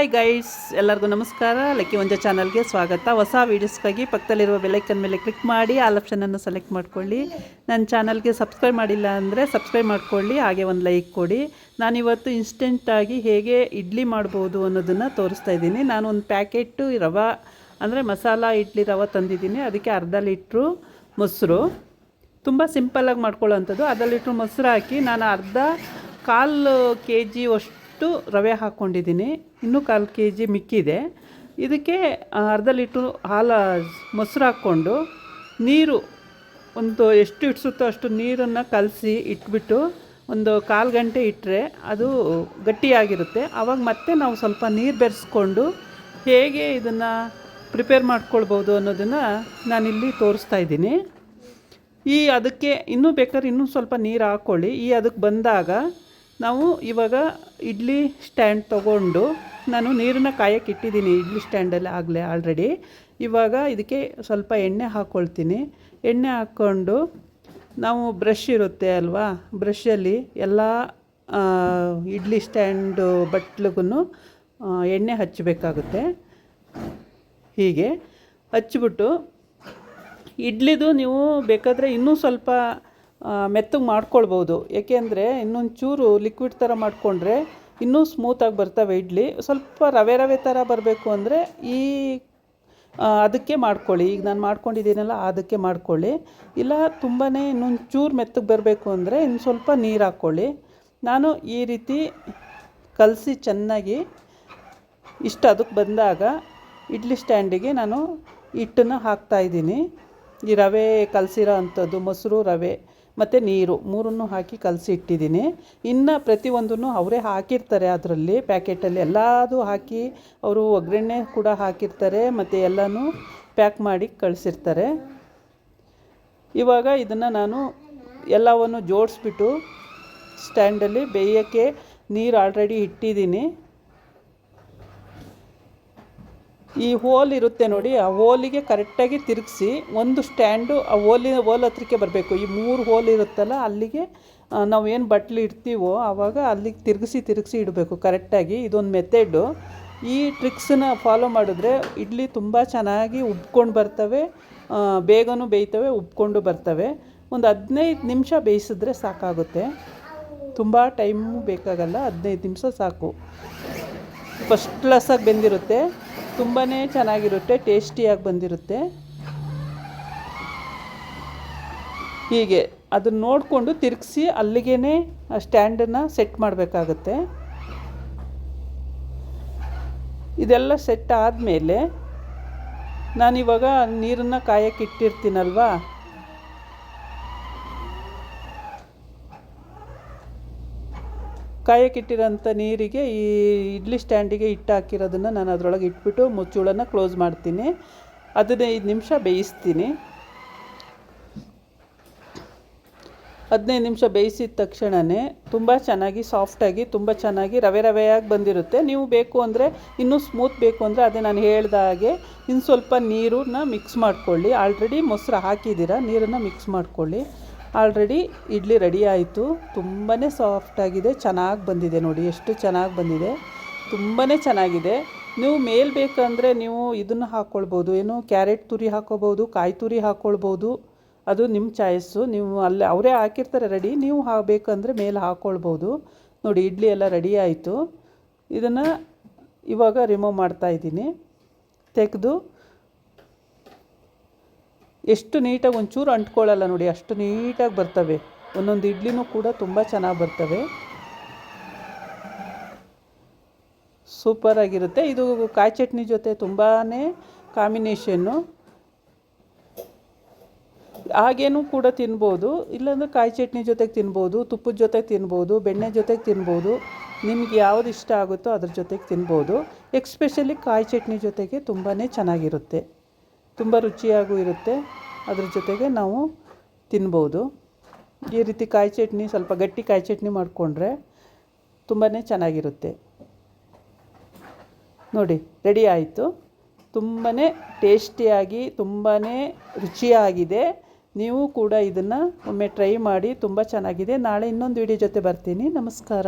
Hi guides ಎಲ್ಲರಿಗೂ ನಮಸ್ಕಾರ. Lucky ಒಂಜ ಚಾನಲ್ಗೆ ಸ್ವಾಗತ. ಹೊಸ ವೀಡಿಯೋಸ್ಗಾಗಿ ಪಕ್ಕದಲ್ಲಿರುವ ಬೆಲೈಕನ್ ಮೇಲೆ ಕ್ಲಿಕ್ ಮಾಡಿ ಆಲ್ ಆಪ್ಷನನ್ನು ಸೆಲೆಕ್ಟ್ ಮಾಡ್ಕೊಳ್ಳಿ. ನನ್ನ ಚಾನಲ್ಗೆ ಸಬ್ಸ್ಕ್ರೈಬ್ ಮಾಡಿಲ್ಲ ಅಂದರೆ ಸಬ್ಸ್ಕ್ರೈಬ್ ಮಾಡ್ಕೊಳ್ಳಿ, ಹಾಗೆ ಒಂದು ಲೈಕ್ ಕೊಡಿ. ನಾನಿವತ್ತು ಇನ್ಸ್ಟೆಂಟಾಗಿ ಹೇಗೆ ಇಡ್ಲಿ ಮಾಡ್ಬೋದು ಅನ್ನೋದನ್ನು ತೋರಿಸ್ತಾ ಇದ್ದೀನಿ. ನಾನು ಒಂದು ಪ್ಯಾಕೆಟು ರವೆ, ಅಂದರೆ ಮಸಾಲ, ಇಡ್ಲಿ, ರವೆ ತಂದಿದ್ದೀನಿ. ಅದಕ್ಕೆ ಅರ್ಧ ಲೀಟ್ರು ಮೊಸರು. ತುಂಬ ಸಿಂಪಲ್ಲಾಗಿ ಮಾಡ್ಕೊಳ್ಳೋ ಅಂಥದ್ದು ಅರ್ಧ ಲೀಟ್ರು ಮೊಸರು ಹಾಕಿ ನಾನು ಅರ್ಧ ಕಾಲು ಕೆ ಜಿ ಅಷ್ಟು ರವೆ ಹಾಕ್ಕೊಂಡಿದ್ದೀನಿ. ಇನ್ನೂ ಕಾಲು ಕೆ ಜಿ ಮಿಕ್ಕಿದೆ. ಇದಕ್ಕೆ ಅರ್ಧ ಲೀಟ್ರು ಹಾಲು ಮೊಸರು ಹಾಕ್ಕೊಂಡು ನೀರು ಒಂದು ಎಷ್ಟು ಇಟ್ಸುತ್ತೋ ಅಷ್ಟು ನೀರನ್ನು ಕಲಸಿ ಇಟ್ಬಿಟ್ಟು ಒಂದು ಕಾಲು ಗಂಟೆ ಇಟ್ಟರೆ ಅದು ಗಟ್ಟಿಯಾಗಿರುತ್ತೆ. ಆವಾಗ ಮತ್ತೆ ನಾವು ಸ್ವಲ್ಪ ನೀರು ಬೆರೆಸ್ಕೊಂಡು ಹೇಗೆ ಇದನ್ನು ಪ್ರಿಪೇರ್ ಮಾಡ್ಕೊಳ್ಬೋದು ಅನ್ನೋದನ್ನು ನಾನಿಲ್ಲಿ ತೋರಿಸ್ತಾ ಇದ್ದೀನಿ. ಈ ಅದಕ್ಕೆ ಇನ್ನೂ ಬೇಕಾದ್ರೆ ಇನ್ನೂ ಸ್ವಲ್ಪ ನೀರು ಹಾಕ್ಕೊಳ್ಳಿ ಈ ಅದಕ್ಕೆ ಬಂದಾಗ ನಾವು ಇವಾಗ ಇಡ್ಲಿ ಸ್ಟ್ಯಾಂಡ್ ತೊಗೊಂಡು ನಾನು ನೀರನ್ನ ಕಾಯಕ್ಕೆ ಇಟ್ಟಿದ್ದೀನಿ, ಇಡ್ಲಿ ಸ್ಟ್ಯಾಂಡಲ್ಲಿ ಆಗಲೇ ಆಲ್ರೆಡಿ ಇವಾಗ ಇದಕ್ಕೆ ಸ್ವಲ್ಪ ಎಣ್ಣೆ ಹಾಕ್ಕೊಳ್ತೀನಿ ಎಣ್ಣೆ ಹಾಕ್ಕೊಂಡು ನಾವು ಬ್ರಷ್ ಇರುತ್ತೆ ಅಲ್ವಾ? ಬ್ರಷಲ್ಲಿ ಎಲ್ಲ ಇಡ್ಲಿ ಸ್ಟ್ಯಾಂಡು ಬಟ್ಲಿಗೂ ಎಣ್ಣೆ ಹಚ್ಚಬೇಕಾಗುತ್ತೆ. ಹೀಗೆ ಹಚ್ಬಿಟ್ಟು ಇಡ್ಲಿದು ನೀವು ಬೇಕಾದರೆ ಇನ್ನೂ ಸ್ವಲ್ಪ ಮೆತ್ತಗೆ ಮಾಡ್ಕೊಳ್ಬೋದು. ಏಕೆಂದರೆ ಇನ್ನೊಂದು ಚೂರು ಲಿಕ್ವಿಡ್ ಥರ ಮಾಡಿಕೊಂಡ್ರೆ ಇನ್ನೂ ಸ್ಮೂತಾಗಿ ಬರ್ತವೆ ಇಡ್ಲಿ. ಸ್ವಲ್ಪ ರವೆ ರವೆ ಥರ ಬರಬೇಕು ಅಂದರೆ ಈ ಅದಕ್ಕೆ ಮಾಡ್ಕೊಳ್ಳಿ. ಈಗ ನಾನು ಮಾಡ್ಕೊಂಡಿದ್ದೀನಲ್ಲ, ಅದಕ್ಕೆ ಮಾಡ್ಕೊಳ್ಳಿ. ಇಲ್ಲ ತುಂಬಾ ಇನ್ನೊಂದು ಚೂರು ಮೆತ್ತಗೆ ಬರಬೇಕು ಅಂದರೆ ಇನ್ನು ಸ್ವಲ್ಪ ನೀರು ಹಾಕ್ಕೊಳ್ಳಿ ನಾನು ಈ ರೀತಿ ಕಲಸಿ ಚೆನ್ನಾಗಿ ಇಷ್ಟು ಅದಕ್ಕೆ ಬಂದಾಗ ಇಡ್ಲಿ ಸ್ಟ್ಯಾಂಡಿಗೆ ನಾನು ಹಿಟ್ಟನ್ನು ಹಾಕ್ತಾಯಿದ್ದೀನಿ ಈ ರವೆ ಕಲಸಿರೋ ಅಂಥದ್ದು ಮೊಸರು ರವೆ. ಮತ್ತು ನೀರು, ಮೂರನ್ನು ಹಾಕಿ ಕಲಸಿ ಇಟ್ಟಿದ್ದೀನಿ. ಇನ್ನು ಪ್ರತಿಯೊಂದನ್ನು ಅವರೇ ಹಾಕಿರ್ತಾರೆ ಅದರಲ್ಲಿ, ಪ್ಯಾಕೆಟಲ್ಲಿ ಎಲ್ಲದೂ ಹಾಕಿ ಅವರು ಒಗ್ಗರಣೆ ಕೂಡ ಹಾಕಿರ್ತಾರೆ, ಮತ್ತು ಎಲ್ಲನೂ ಪ್ಯಾಕ್ ಮಾಡಿ ಕಳಿಸಿರ್ತಾರೆ. ಇವಾಗ ಇದನ್ನು ನಾನು ಎಲ್ಲವನ್ನು ಜೋಡಿಸ್ಬಿಟ್ಟು ಸ್ಟ್ಯಾಂಡಲ್ಲಿ ಬೇಯೋಕ್ಕೆ ನೀರು ಆಲ್ರೆಡಿ ಇಟ್ಟಿದ್ದೀನಿ. ಈ ಹೋಲ್ ಇರುತ್ತೆ ನೋಡಿ ಆ ಹೋಲಿಗೆ ಕರೆಕ್ಟಾಗಿ ತಿರುಗಿಸಿ ಒಂದು ಸ್ಟ್ಯಾಂಡು ಆ ಹೋಲಿನ ಹೋಲ್ ಹತ್ರಕ್ಕೆ ಬರಬೇಕು. ಈ ಮೂರು ಹೋಲ್ ಇರುತ್ತಲ್ಲ ಅಲ್ಲಿಗೆ ಆ, ನಾವು ಏನು ಬಟ್ಲು ಇಡ್ತೀವೋ ಆವಾಗ ಅಲ್ಲಿಗೆ ತಿರುಗಿಸಿ ತಿರುಗಿಸಿ ಇಡಬೇಕು ಕರೆಕ್ಟಾಗಿ. ಇದೊಂದು ಮೆಥೆಡು ಈ ಟ್ರಿಕ್ಸನ್ನ ಫಾಲೋ ಮಾಡಿದ್ರೆ ಇಡ್ಲಿ ತುಂಬ ಚೆನ್ನಾಗಿ ಉಬ್ಕೊಂಡು ಬರ್ತವೆ ಬೇಗನೂ ಬೇಯ್ತವೆ ಉಬ್ಕೊಂಡು ಬರ್ತವೆ. ಒಂದು ಹದಿನೈದು ನಿಮಿಷ ಬೇಯಿಸಿದ್ರೆ ಸಾಕಾಗುತ್ತೆ. ತುಂಬ ಟೈಮು ಬೇಕಾಗಲ್ಲ ಹದಿನೈದು ನಿಮಿಷ ಸಾಕು. ಫಸ್ಟ್ ಕ್ಲಾಸಾಗಿ ಬೆಂದಿರುತ್ತೆ. ತುಂಬಾ ಚೆನ್ನಾಗಿರುತ್ತೆ, ಟೇಸ್ಟಿಯಾಗಿ ಬಂದಿರುತ್ತೆ. ಹೀಗೆ ಅದನ್ನ ನೋಡಿಕೊಂಡು ತಿರುಗಿಸಿ ಅಲ್ಲಿಗೇ ಸ್ಟ್ಯಾಂಡನ್ನು ಸೆಟ್ ಮಾಡಬೇಕಾಗತ್ತೆ. ಇದೆಲ್ಲ ಸೆಟ್ ಆದಮೇಲೆ ನಾನಿವಾಗ ನೀರನ್ನು ಕಾಯಕ್ಕೆ ಇಟ್ಟಿರ್ತೀನಲ್ವಾ? ಕಾಯಕ್ಕಿಟ್ಟಿರೋಂಥ ನೀರಿಗೆ ಈ ಇಡ್ಲಿ ಸ್ಟ್ಯಾಂಡಿಗೆ ಇಟ್ಟು ಹಾಕಿರೋದನ್ನು ನಾನು ಅದರೊಳಗೆ ಇಟ್ಬಿಟ್ಟು ಮುಚ್ಚುಳನ್ನು ಕ್ಲೋಸ್ ಮಾಡ್ತೀನಿ. ಹದಿನೈದು ನಿಮಿಷ ಬೇಯಿಸ್ತೀನಿ. ಹದಿನೈದು ನಿಮಿಷ ಬೇಯಿಸಿದ ತಕ್ಷಣವೇ ತುಂಬ ಚೆನ್ನಾಗಿ ಸಾಫ್ಟಾಗಿ ತುಂಬ ಚೆನ್ನಾಗಿ ರವೆ ರವೆಯಾಗಿ ಬಂದಿರುತ್ತೆ. ನೀವು ಬೇಕು ಅಂದರೆ, ಇನ್ನೂ ಸ್ಮೂತ್ ಬೇಕು ಅಂದರೆ ಅದೇ ನಾನು ಹೇಳ್ದ ಹಾಗೆ ಇನ್ನು ಸ್ವಲ್ಪ ನೀರನ್ನ ಮಿಕ್ಸ್ ಮಾಡ್ಕೊಳ್ಳಿ. ಆಲ್ರೆಡಿ ಮೊಸರು ಹಾಕಿದ್ದೀರಾ, ನೀರನ್ನು ಮಿಕ್ಸ್ ಮಾಡ್ಕೊಳ್ಳಿ. ಆಲ್ರೆಡಿ ಇಡ್ಲಿ ರೆಡಿ ಆಯಿತು. ತುಂಬಾ ಸಾಫ್ಟಾಗಿದೆ ಚೆನ್ನಾಗಿ ಬಂದಿದೆ ನೋಡಿ. ಎಷ್ಟು ಚೆನ್ನಾಗಿ ಬಂದಿದೆ. ತುಂಬಾ ಚೆನ್ನಾಗಿದೆ. ನೀವು ಮೇಲ್ ಬೇಕಂದರೆ ನೀವು ಇದನ್ನು ಹಾಕ್ಕೊಳ್ಬೋದು ಏನು ಕ್ಯಾರೆಟ್ ತುರಿ ಹಾಕ್ಕೋಬೋದು ಕಾಯಿ ತುರಿ ಹಾಕ್ಕೊಳ್ಬೋದು ಅದು ನಿಮ್ಮ ಚಾಯ್ಸು ನೀವು ಅಲ್ಲಿ ಅವರೇ ಹಾಕಿರ್ತಾರೆ ರೆಡಿ ನೀವು ಹಾ ಬೇಕಂದರೆ ಮೇಲೆ ಹಾಕ್ಕೊಳ್ಬೋದು ನೋಡಿ, ಇಡ್ಲಿ ಎಲ್ಲ ರೆಡಿ ಆಯಿತು. ಇದನ್ನು ಇವಾಗ ರಿಮೂವ್ ಮಾಡ್ತಾ ಇದ್ದೀನಿ. ತೆಗೆದು ಎಷ್ಟು ನೀಟಾಗಿ ಒಂಚೂರು ಅಂಟ್ಕೊಳ್ಳಲ್ಲ ನೋಡಿ, ಅಷ್ಟು ನೀಟಾಗಿ ಬರ್ತವೆ. ಒಂದೊಂದು ಇಡ್ಲಿನೂ ಕೂಡ ತುಂಬ ಚೆನ್ನಾಗಿ ಬರ್ತವೆ. ಸೂಪರಾಗಿರುತ್ತೆ. ಇದು ಕಾಯಿ ಚಟ್ನಿ ಜೊತೆ ತುಂಬಾ ಕಾಂಬಿನೇಷನ್ನು. ಹಾಗೇನೂ ಕೂಡ ತಿನ್ಬೋದು. ಇಲ್ಲಾಂದರೆ ಕಾಯಿ ಚಟ್ನಿ ಜೊತೆಗೆ ತಿನ್ಬೋದು, ತುಪ್ಪದ ಜೊತೆಗೆ ತಿನ್ಬೋದು, ಬೆಣ್ಣೆ ಜೊತೆಗೆ ತಿನ್ಬೋದು. ನಿಮ್ಗೆ ಯಾವ್ದು ಇಷ್ಟ ಆಗುತ್ತೋ ಅದ್ರ ಜೊತೆಗೆ ತಿನ್ಬೋದು. ಎಕ್ಸ್ಪೆಷಲಿ ಕಾಯಿ ಚಟ್ನಿ ಜೊತೆಗೆ ತುಂಬಾ ಚೆನ್ನಾಗಿರುತ್ತೆ. ತುಂಬ ರುಚಿಯಾಗೂ ಇರುತ್ತೆ. ಅದ್ರ ಜೊತೆಗೆ ನಾವು ತಿನ್ಬೋದು. ಈ ರೀತಿ ಕಾಯಿ ಚಟ್ನಿ ಸ್ವಲ್ಪ ಗಟ್ಟಿ ಕಾಯಿ ಚಟ್ನಿ ಮಾಡಿಕೊಂಡ್ರೆ ತುಂಬಾ ಚೆನ್ನಾಗಿರುತ್ತೆ. ನೋಡಿ, ರೆಡಿ ಆಯಿತು. ತುಂಬಾ ಟೇಸ್ಟಿಯಾಗಿ ತುಂಬಾ ರುಚಿಯಾಗಿದೆ. ನೀವು ಕೂಡ ಇದನ್ನು ಒಮ್ಮೆ ಟ್ರೈ ಮಾಡಿ, ತುಂಬ ಚೆನ್ನಾಗಿದೆ. ನಾಳೆ ಇನ್ನೊಂದು ವಿಡಿಯೋ ಜೊತೆ ಬರ್ತೀನಿ. ನಮಸ್ಕಾರ.